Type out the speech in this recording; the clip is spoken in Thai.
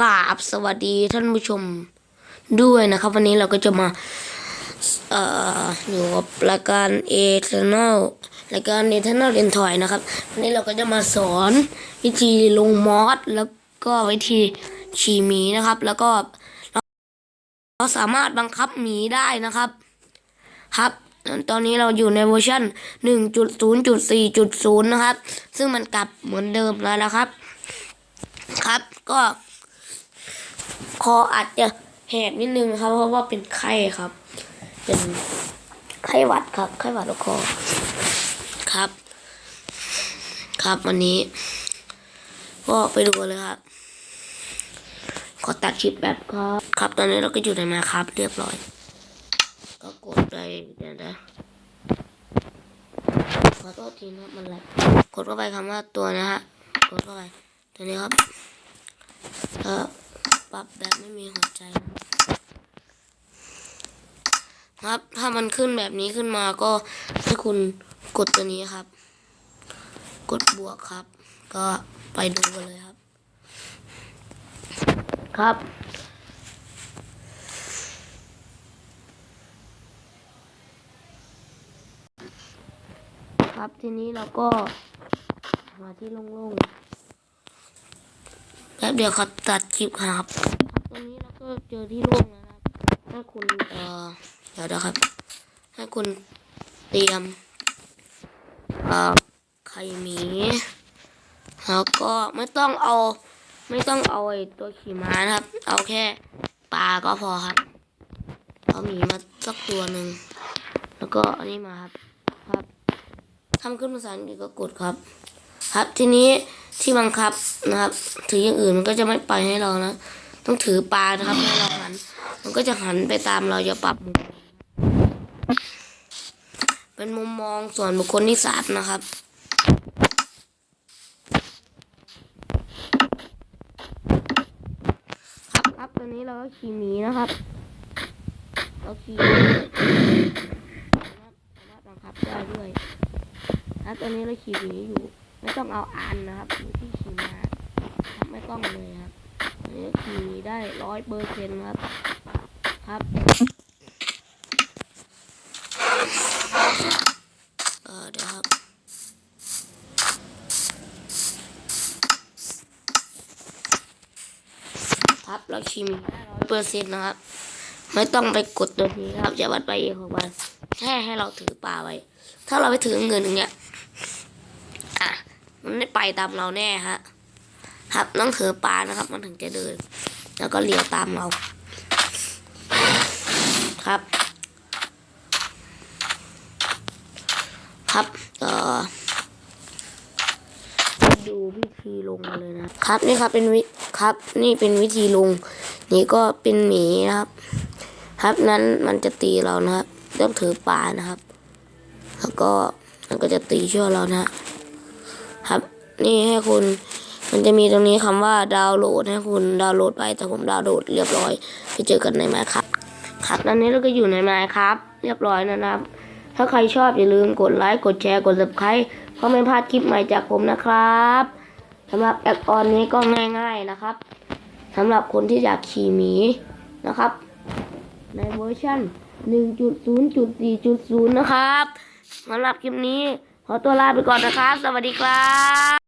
กราบสวัสดีท่านผู้ชมด้วยนะครับ วันนี้เราก็จะมาเอ่ออยู่กับรายการ e t e r n a l รายการ e t e r n a l เรียนถอยนะครับ วันนี้เราก็จะมาสอนวิธีลงมอสแล้วก็วิธีฉี่หมีนะครับ แล้วก็เราเราสามารถบังคับหมีได้นะครับ ครับ ตอนนี้เราอยู่ในเวอร์ชัน1.0.4.0 นะครับ ซึ่งมันกลับเหมือนเดิมแล้วนะครับ ครับก็ คออาจจะแหบนิดนึงนะครับ เพราะว่าเป็นไข้ครับ เป็นไข้หวัดครับ ไข้หวัดแล้วคอครับ ครับวันนี้ ก็ไปดูเลยครับ ขอตัดคลิปแบบครับ ครับตอนนี้เราก็อยู่ในมาครับ เรียบร้อย ก็กดไปเดี๋ยวนะขอโทษทีนะมันแหลกกดเข้าไปคำว่าตัวนะฮะกดเข้าไปตัวนี้ครับ เออ ปรับแบบไม่มีหัวใจครับ ถ้ามันขึ้นแบบนี้ขึ้นมาก็ให้คุณกดตัวนี้ครับ กดบวกครับ ก็ไปดูกันเลยครับ ครับ ครับทีนี้เราก็มาที่โล่งๆแป๊บเดียวครับตัดคลิปครับ ครันนี้เราก็เจอที่โล่งแล้วนะครับให้คุณเอ่อเดี๋ยวนะครับ ให้คุณเตรียมเอ่อไข่หมีแล้วก็ไม่ต้องเอา ไม่ต้องเอาไอ้ตัวขี่ม้านะครับ เอาแค่ปลาก็พอครับเอาหมีมาสักตัวหนึ่งแล้วก็อันนี้มาครับครับทำขึ้นภาษาอังกฤษก็กดครับ ครับทีนี้ที่บังคับนะครับ ถืออย่างอื่นมันก็จะไม่ไปให้เรานะ ต้องถือปลานะครับให้เราหัน มันก็จะหันไปตามเราจะปรับมุมเป็นมุมมองส่วนบุคคลที่สามนะครับครับครับตอนนี้เราก็ขี่หมีนะครับ เราขี่สามารถบังคับได้ด้วยครับตอนนี้เราขี่หมีอยู่ ไม่ต้องเอาอันนะครับอยู่ที่ขี่มาไม่ต้องเลยครับ อันนี้ขี่หมีได้ร้อยเปอร์เซ็นต์ครับ ครับเออเดี๋ยวครับครับเราขี่หมีได้ร้อยเปอร์เซ็นต์นะครับ ไม่ต้องไปกดตัวนี้ครับอย่าวัดไปเองของมันแค่ให้เราถือปลาไว้ ถ้าเราไปถือเงินอย่างเงี้ยอะมันไม่ไปตามเราแน่ฮะ ครับต้องถือปลานะครับ มันถึงจะเดิน แล้วก็เลี้ยวตามเราครับ ครับเอ่อดูวิธีลงเลยนะครับนี่ครับเป็นวิครับ นี่เป็นวิธีลง นี่ก็เป็นหมีนะครับ ครับนั้นมันจะตีเรานะครับต้องถือปลานะครับ แล้วก็มันก็จะตีช่วยเรานะครับ นี่ให้คุณ มันจะมีตรงนี้คำว่าดาวน์โหลดให้คุณดาวน์โหลดไปแต่ผมดาวน์โหลดเรียบร้อยไปเจอกันในไมค์ครับครับตอนนี้เราก็อยู่ในไมค์ครับ เรียบร้อยนะครับ ถ้าใครชอบอย่าลืมกดไลค์กดแชร์กด subscribe เพื่อไม่พลาดคลิปใหม่จากผมนะครับสำหรับแอปออนนี้ก็ง่ายๆนะครับสำหรับคนที่อยากขี่หมีนะครับ ในเวอร์ชัน1.0.4.0 นะครับสำหรับคลิปนี้ขอตัวลาไปก่อนนะครับ สวัสดีครับ